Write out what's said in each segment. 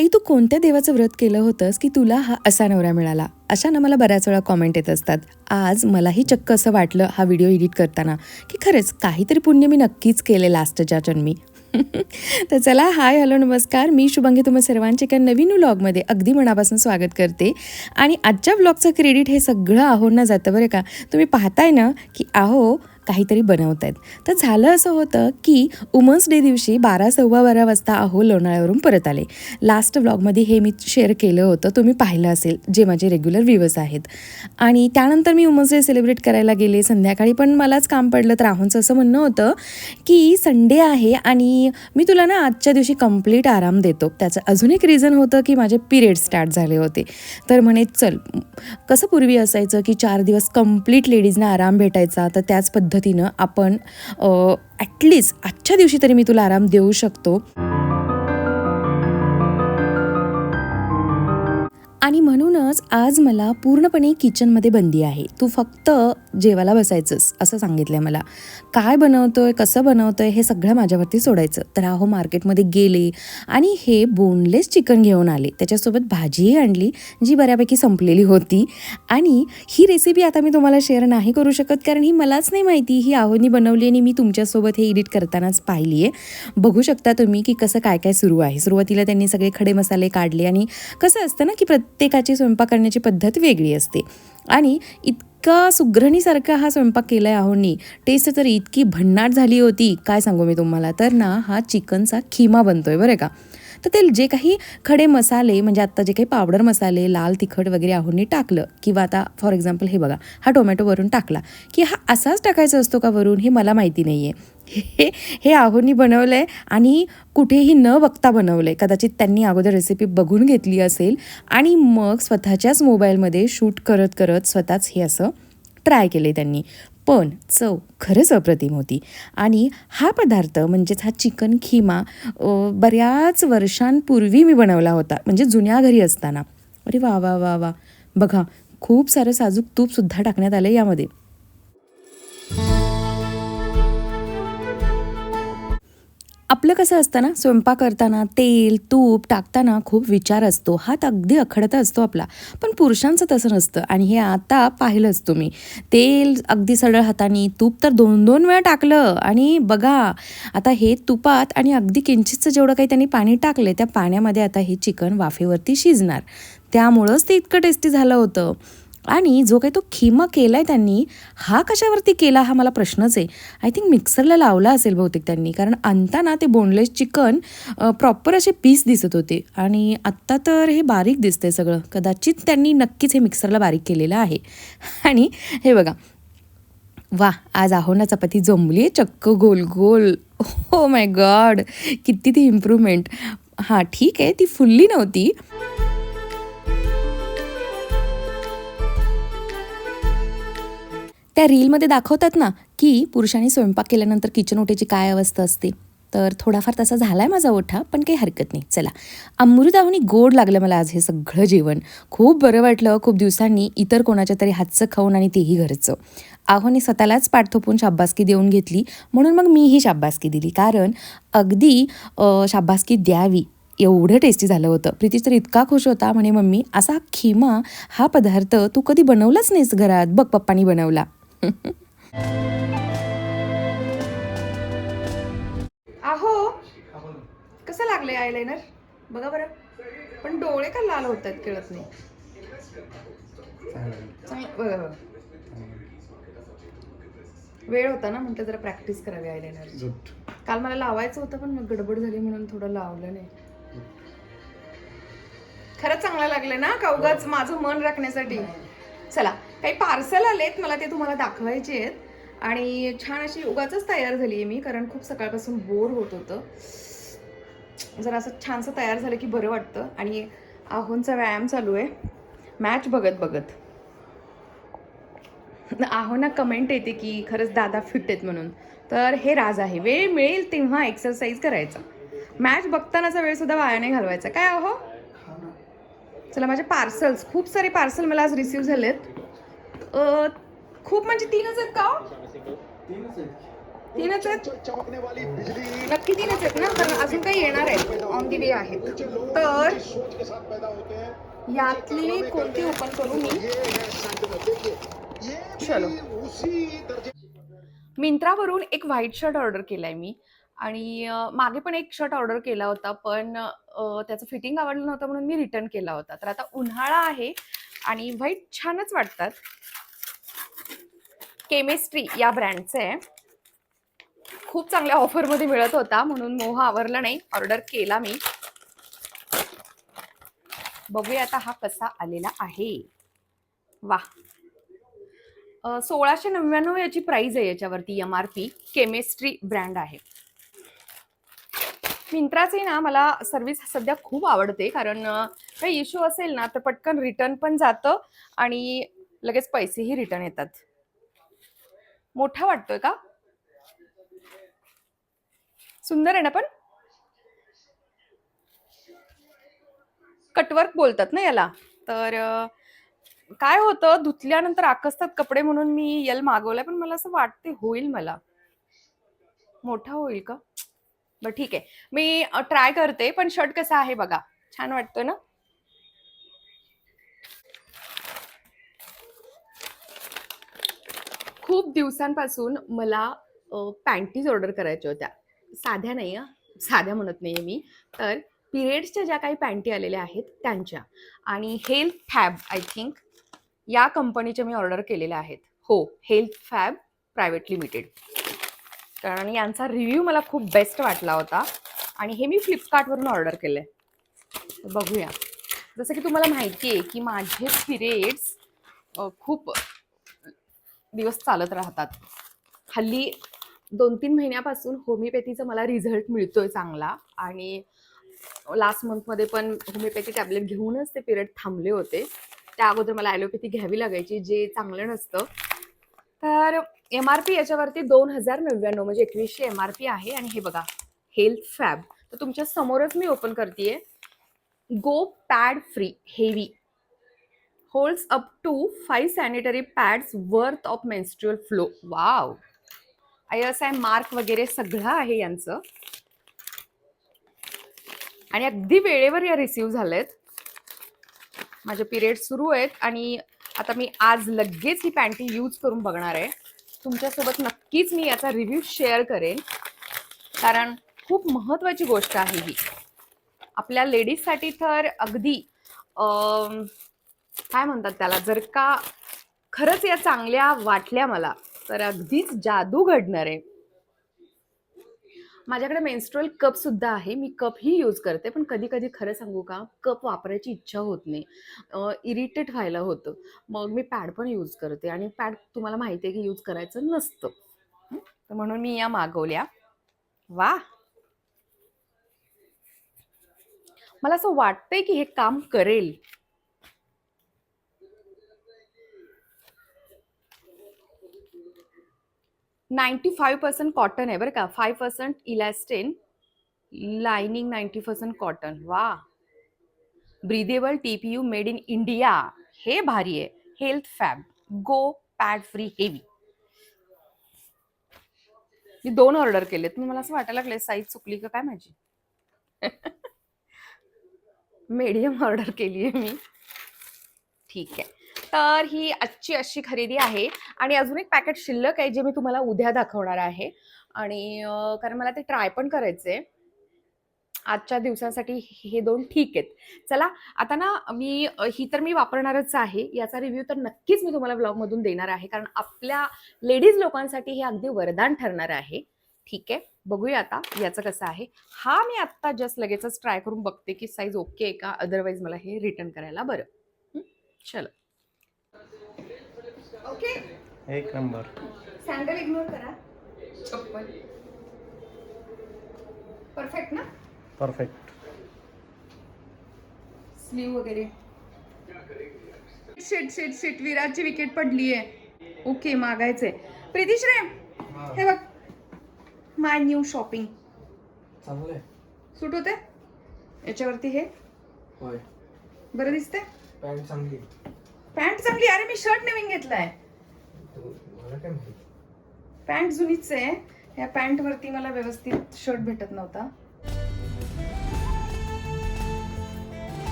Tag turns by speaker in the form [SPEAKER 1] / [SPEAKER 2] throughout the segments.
[SPEAKER 1] ताई तू कोणत्या देवाचं व्रत केलं होतंस की तुला हा असा नवरा मिळाला? अशा ना मला बऱ्याच वेळा कॉमेंट येत असतात. आज मलाही चक्क असं वाटलं हा व्हिडिओ एडिट करताना की खरंच काहीतरी पुण्य मी नक्कीच केले लास्टच्या जन्मी. तर चला हाय हॅलो नमस्कार. मी शुभांगी तुम्हा सर्वांचे एका नवीन व्लॉगमध्ये अगदी मनापासून स्वागत करते. आणि आजच्या व्लॉगचं क्रेडिट हे सगळं आहोंना जातं बरं का. तुम्ही पाहताय ना की आहो काहीतरी बनवत आहेत तर झालं असं होतं की वुमन्स डे दिवशी बारा सव्वा बारा वाजता अहो लोणाळ्यावरून परत आले. लास्ट व्लॉगमध्ये हे मी शेअर केलं होतं तुम्ही पाहिलं असेल जे माझे रेग्युलर व्ह्यूवर्स आहेत. आणि त्यानंतर मी वुमन्स डे सेलिब्रेट करायला गेले संध्याकाळी पण मलाच काम पडलं तर राहुलचं असं म्हणणं होतं की संडे आहे आणि मी तुला ना आजच्या दिवशी कंप्लीट आराम देतो. त्याचं अजून एक रिझन होतं की माझे पिरियड स्टार्ट झाले होते. तर म्हणे चल कसं पूर्वी असायचं की चार दिवस कंप्लीट लेडीजना आराम भेटायचा तर त्याच पद्धतीनं आपण ॲटलिस्ट आजच्या दिवशी तरी मी तुला आराम देऊ शकतो. आणि म्हणूनच आज मला पूर्णपणे किचनमध्ये बंदी आहे. तू फक्त जेवायला बसायचंस असं सांगितलं आहे मला. काय बनवतोय कसं बनवतोय हे सगळं माझ्यावरती सोडायचं. तर अहो मार्केटमध्ये गेले आणि हे बोनलेस चिकन घेऊन आले. त्याच्यासोबत भाजीही आणली जी बऱ्यापैकी संपलेली होती. आणि ही रेसिपी आता मी तुम्हाला शेअर नाही करू शकत कारण ही मलाच नाही माहिती. ही आहोनी बनवली आणि मी तुमच्यासोबत हे एडिट करतानाच पाहिली आहे बघू शकता तुम्ही की कसं काय काय सुरू आहे. सुरुवातीला त्यांनी सगळे खडे मसाले काढले आणि कसं असतं ना की प्रत्येकाची स्वयंपाक करण्याची पद्धत वेगळी असते. आणि इतका सुग्रणीसारखा हा स्वयंपाक केला आहे आहोनी टेस्ट तर इतकी भन्नाट झाली होती. काय सांगू मी तुम्हाला? तर ना हा चिकनचा खिमा बनतोय बरं का. तर ते जे काही खडे मसाले म्हणजे आत्ता जे काही पावडर मसाले लाल तिखट वगैरे आहोंनी टाकलं किंवा आता फॉर एक्झाम्पल हे बघा हा टोमॅटो वरून टाकला की हा असाच टाकायचा असतो का वरून हे मला माहिती नाही आहे हे हे आहोंनी बनवलं आहे आणि कुठेही न बघता बनवलं आहे कदाचित त्यांनी अगोदर रेसिपी बघून घेतली असेल आणि मग स्वतःच्याच मोबाईलमध्ये शूट करत करत स्वतःच हे असं ट्राय केले त्यांनी. पण चव खरंच अप्रतिम होती. आणि हा पदार्थ म्हणजेच हा चिकन खिमा बऱ्याच वर्षांपूर्वी मी बनवला होता. म्हणजे जुन्या घरी असताना. अरे वा वा वा वा. बघा खूप सारं साजूक तूपसुद्धा टाकण्यात आलं यामध्ये. आपलं कसं असतं ना स्वयंपाक करताना तेल तूप टाकताना खूप विचार असतो. हात अगदी अखडता असतो आपला. पण पुरुषांचं तसं नसतं. आणि हे आता पाहिलंच तुम्ही. तेल अगदी सरळ हाताने तूप तर दोन दोन वेळा टाकलं. आणि बघा आता हे तुपात आणि अगदी किंचितचं जेवढं काही त्यांनी पाणी टाकलं त्या पाण्यामध्ये आता हे चिकन वाफेवरती शिजणार. त्यामुळंच ते इतकं टेस्टी झालं होतं. आणि जो काही तो खिमा केला आहे त्यांनी हा कशावरती केला हा मला प्रश्नच आहे. आय थिंक मिक्सरला लावला असेल बहुतेक त्यांनी. कारण आणताना ते बोनलेस चिकन प्रॉपर असे पीस दिसत होते. आणि आत्ता तर हे बारीक दिसतंय सगळं. कदाचित त्यांनी नक्कीच हे मिक्सरला बारीक केलेलं आहे. आणि हे बघा. वा आज आहो ना चपाती जमली आहे चक्क गोल गोल. हो माय गॉड किती ती इम्प्रूव्हमेंट हां ठीक आहे. ती फुल्ली नव्हती. त्या रीलमध्ये दाखवतात ना की पुरुषांनी स्वयंपाक केल्यानंतर किचन ओटेची काय अवस्था असते. तर थोडाफार तसा झाला आहे माझा ओठा पण काही हरकत नाही. चला. अमृताहुनी गोड लागलं मला आज हे सगळं जेवण. खूप बरं वाटलं. खूप दिवसांनी इतर कोणाच्या तरी हातचं खाऊन आणि तेही घरचं. आहोने स्वतःलाच पाठ थोपून शाब्बासकी देऊन घेतली. म्हणून मग मीही शाब्बासकी दिली. कारण अगदी शाब्बासकी द्यावी एवढं टेस्टी झालं होतं. प्रीतीश तर इतका खुश होता. म्हणे मम्मी असा खिमा हा पदार्थ तू कधी बनवलाच नाहीस घरात. बघ पप्पानी बनवला.
[SPEAKER 2] आहो कसं लागलंय आयलाइनर बघा बरं. पण डोळे का लाल होत आहेत कळत नाही? चांगलं बघा बघा. वेळ होता ना म्हटलं जरा प्रॅक्टिस करावी आयलाइनर काल मला लावायचं होतं पण मग गडबड झाली म्हणून थोडं लावलं नाही. खरंच चांगलं लागलं ना का उगाच माझं मन राखण्यासाठी? चला काही पार्सल आलेत मला ते तुम्हाला दाखवायचे आहेत. आणि छान अशी उगाच तयार झाली आहे मी कारण खूप सकाळपासून बोर होत होतं. जर असं छानसं तयार झालं की बरं वाटतं. आणि आहोंचा व्यायाम चालू आहे. मॅच बघत बघत. आहोना कमेंट येते की खरंच दादा फिट आहेत म्हणून. तर हे राज आहे. वेळ मिळेल तेव्हा एक्सरसाइज करायचा. मॅच बघतानाचा वेळ सुद्धा वाया नाही घालवायचा. काय अहो चला माझे पार्सल्स खूप सारे पार्सल मला आज रिसीव झालेत. खूप म्हणजे तीनच आहेत का हो?
[SPEAKER 1] तीनच आहेत. नक्की तीनच आहेत ना? कारण अजून काही येणार आहेत. ऑन दी वे आहेत. तर यातली कोणती ओपन करू मी? चलो. मिंत्रावरून एक व्हाईट शर्ट ऑर्डर केलाय मी. आणि मागे पण एक शर्ट ऑर्डर केला होता पण त्याचं फिटिंग आवडलं नव्हतं म्हणून मी रिटर्न केला होता. तर आता उन्हाळा आहे आणि व्हाईट छानच वाटतात. केमिस्ट्री या ब्रँडचं आहे खूप चांगल्या ऑफरमध्ये मिळत होता म्हणून मोह आवरला नाही. ऑर्डर केला मी. बघूया आता हा कसा आलेला आहे. वा सोळाशे नव्याण्णव याची प्राइस आहे याच्यावरती M R P chemistry brand आहे. मिंत्राचे ना मला सर्विस सध्या खूप आवडते कारण काही इश्यू असेल ना तर पटकन रिटर्न पण जातं आणि लगेच पैसेही रिटर्न येतात. मोठा वाटतोय का? सुंदर आहे ना पण? कटवर्क बोलतात ना याला. तर काय होतं? धुतल्यानंतर आकसतात कपडे म्हणून मी यल मागवलाय पण मला असं वाटते होईल मला. मोठा होईल का? बरं ठीक आहे. मी ट्राय करते पण शर्ट कसा आहे बघा? छान वाटतोय ना? खूप दिवसांपासून मला पॅन्टीज ऑर्डर करायच्या होत्या. साध्या नाही साध्या म्हणत नाही मी. तर पिरियड्सच्या ज्या काही पॅन्टी आलेल्या आहेत त्यांच्या. आणि हेल्थ फॅब आय थिंक या कंपनीच्या मी ऑर्डर केलेल्या आहेत. हो हेल्थ फॅब प्रायव्हेट लिमिटेड कारण यांचा रिव्ह्यू मला खूप बेस्ट वाटला होता. आणि हे मी फ्लिपकार्टवरून ऑर्डर केलं आहे बघूया. जसं की तुम्हाला माहिती आहे की माझे पिरियड्स खूप दिवस चालत राहतात. हल्ली दोन तीन महिन्यापासून होमिओपॅथीचा मला रिझल्ट मिळतोय चांगला आणि लास्ट मंथमध्ये पण होमिओपॅथी टॅबलेट घेऊनच ते पिरियड थांबले होते. त्या अगोदर मला ॲलोपॅथी घ्यावी लागायची जे चांगलं नसतं. तर एम आर पी याच्यावरती दोन हजार नव्याण्णव म्हणजे एकवीसशे एम आर पी आहे आणि हे बघा हेल्थ फॅब तर तुमच्या समोरच मी ओपन करते go pad free heavy holds up to five sanitary pads worth of menstrual flow wow I S I mark वगैरे सगळं आहे यांचं. आणि अगदी वेळेवर या रिसीव्ह झालेत. माझे पिरियड सुरू आहेत आणि आता मी आज लगेच ही पॅन्टी यूज करून बघणार आहे. तुमच्यासोबत नक्कीच मी याचा रिव्ह्यू शेअर करेन. कारण खूप महत्त्वाची गोष्ट आहे ही. आपल्या लेडीजसाठी तर अगदी काय म्हणतात त्याला? जर का खरंच या चांगल्या वाटल्या मला तर अगदीच जादू घडणार आहे. माझ्याकडे मेन्स्ट्रोल कप सुद्धा आहे. मी कप ही यूज करते पण कधी कधी खरं सांगू का कप वापरायची इच्छा होत नाही. इरिटेट व्हायला होतं. मग मी पॅड पण यूज करते आणि पॅड तुम्हाला माहिती आहे की यूज करायचं नसतं. तर म्हणून मी या मागवल्या. वा! मला असं वाटतंय की हे काम करेल. नाईन्टी फाईव्ह पर्सेंट कॉटन आहे बरं का. Five percent elastane lining ninety percent cotton वा. Breathable T P U made in India हे भारी आहे. Health fab go pad free heavy मी दोन ऑर्डर केलेत. मग मला असं वाटायला लागले साईज चुकली का काय माझी मीडियम ऑर्डर केली आहे मी. ठीक आहे. तर ही आजची अशी खरेदी आहे. आणि अजून एक पॅकेट शिल्लक आहे जे मी तुम्हाला उद्या दाखवणार आहे. आणि कारण मला ते ट्राय पण करायचे आजच्या दिवसासाठी हे दोन ठीक आहेत. चला आता ना मी ही तर मी वापरणारच आहे. याचा रिव्ह्यू तर नक्कीच मी तुम्हाला ब्लॉगमधून देणार आहे. कारण आपल्या लेडीज लोकांसाठी हे अगदी वरदान ठरणार आहे. ठीक आहे? बघूया आता याचं कसं आहे. हा मी आत्ता जस्ट लगेचच ट्राय करून बघते की साईज ओके आहे का? अदरवाईज मला हे रिटर्न करायला बरं. चलो.
[SPEAKER 2] एक नंबर.
[SPEAKER 1] सँडल इग्नोर करा. चप्पल. परफेक्ट ना?
[SPEAKER 2] परफेक्ट
[SPEAKER 1] स्लीव वगैरे. शेट शेट शेट विराटची विकेट पडली आहे ओके मागायचंय प्रीतीश्रे हे. बघ. माय न्यू शॉपिंग
[SPEAKER 2] चांगलं
[SPEAKER 1] सूट होते याच्यावरती हे?
[SPEAKER 2] होय.
[SPEAKER 1] बरं दिसते
[SPEAKER 2] पॅन्ट चांगली.
[SPEAKER 1] पॅन्ट चांगली? अरे मी शर्ट नवीन घेतलाय. पॅन्ट जुनीच आहे. या पॅन्ट वरती मला व्यवस्थित शर्ट भेटत नव्हता.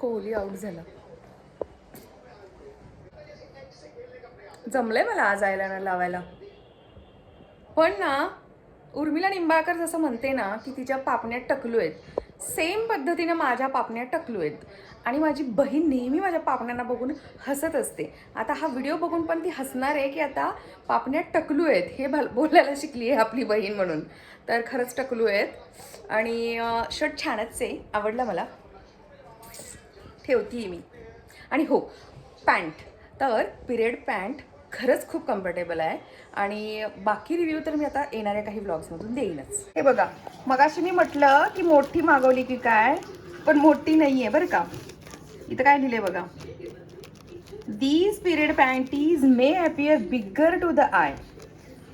[SPEAKER 1] कोहली आउट झाला. जमलंय मला आज आयलाइनर लावायला. पण ना उर्मिला निंबाळकर जसं म्हणते ना की तिच्या पापण्यात टकलू आहेत. सेम पद्धतीनं माझ्या पापण्या टकलू आहेत. आणि माझी बहीण नेहमी माझ्या पापण्यांना बघून हसत असते. आता हा व्हिडिओ बघून पण ती हसणार आहे की आता पापण्या टकलू आहेत. हे भल बोलायला शिकली आहे आपली बहीण म्हणून. तर खरंच टकलू आहेत. आणि शर्ट छानच आहे. आवडला मला? ठेवती मी. आणि हो पॅन्ट. तर पिरियड पॅन्ट खरंच खूप कम्फर्टेबल आहे. आणि बाकी रिव्ह्यू तर मी आता येणाऱ्या काही ब्लॉग्समधून देईनच. हे बघा मगाशी मी म्हटलं की मोठी मागवली की काय? पण मोठी नाही आहे बरं का. इथं काय लिहिलंय बघा. These period panties may appear bigger to the eye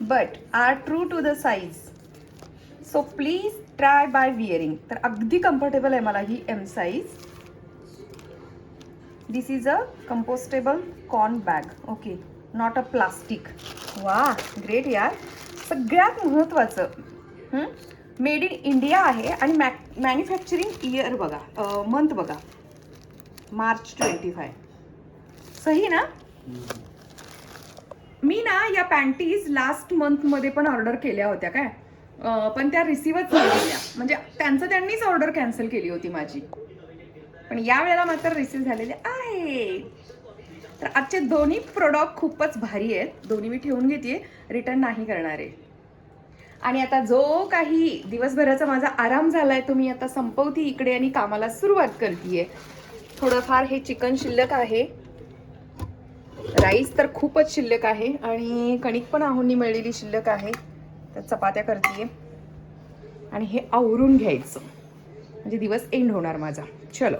[SPEAKER 1] but are true to the size so please try by wearing तर अगदी कम्फर्टेबल आहे मला ही M size this is a compostable corn bag okay not a plastic वा great यार. सगळ्यात महत्त्वाचं made in India आहे आणि मॅक मॅन्युफॅक्चरिंग इयर बघा मंथ बघा. मार्च ट्वेंटी फाय सही ना? मी ना या पॅन्टीज लास्ट मंथमध्ये पण ऑर्डर केल्या होत्या काय? पण त्या रिसिव्हच झालेल्या म्हणजे त्यांचं त्यांनीच ऑर्डर कॅन्सल केली होती माझी. पण या वेळेला मात्र रिसिव्ह झालेले आहे. तर आजचे दोन्ही प्रोडक्ट खूपच भारी आहेत. दोन्ही मी ठेवून घेते रिटर्न नाही करणार. आहे आणि आता जो काही दिवसभराचा माझा आराम झालाय तो मी आता संपवते इकडे आणि कामाला सुरुवात करते थोडंफार हे चिकन शिल्लक आहे. राईस तर खूपच शिल्लक आहे आणि कणिक पण आहोंनी मिळलेली शिल्लक आहे. तर चपात्या करते आणि हे आवरून घ्यायचं. म्हणजे दिवस एंड होणार माझा. चलो.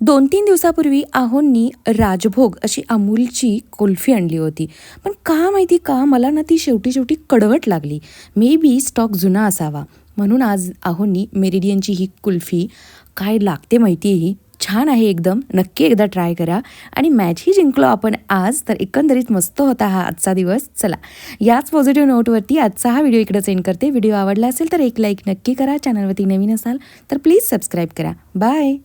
[SPEAKER 3] दोन तीन दिवसापूर्वी आहोंनी राजभोग अशी अमूलची कुल्फी आणली होती. पण का माहिती का मला ना ती शेवटी शेवटी कडवट लागली. मे बी स्टॉक जुना असावा. म्हणून आज आहोंनी मेरिडियनची ही कुल्फी काय लागते माहिती आहे ही? छान आहे एकदम. नक्की एकदा ट्राय करा. आणि मॅचही जिंकलो आपण आज तर एकंदरीत मस्त होता हा आजचा दिवस. चला याच पॉझिटिव्ह नोटवरती आजचा हा व्हिडिओ इकडे सेंड करते. व्हिडिओ आवडला असेल तर एक लाईक नक्की करा. चॅनलवरती नवीन असाल तर प्लीज सबस्क्राईब करा. बाय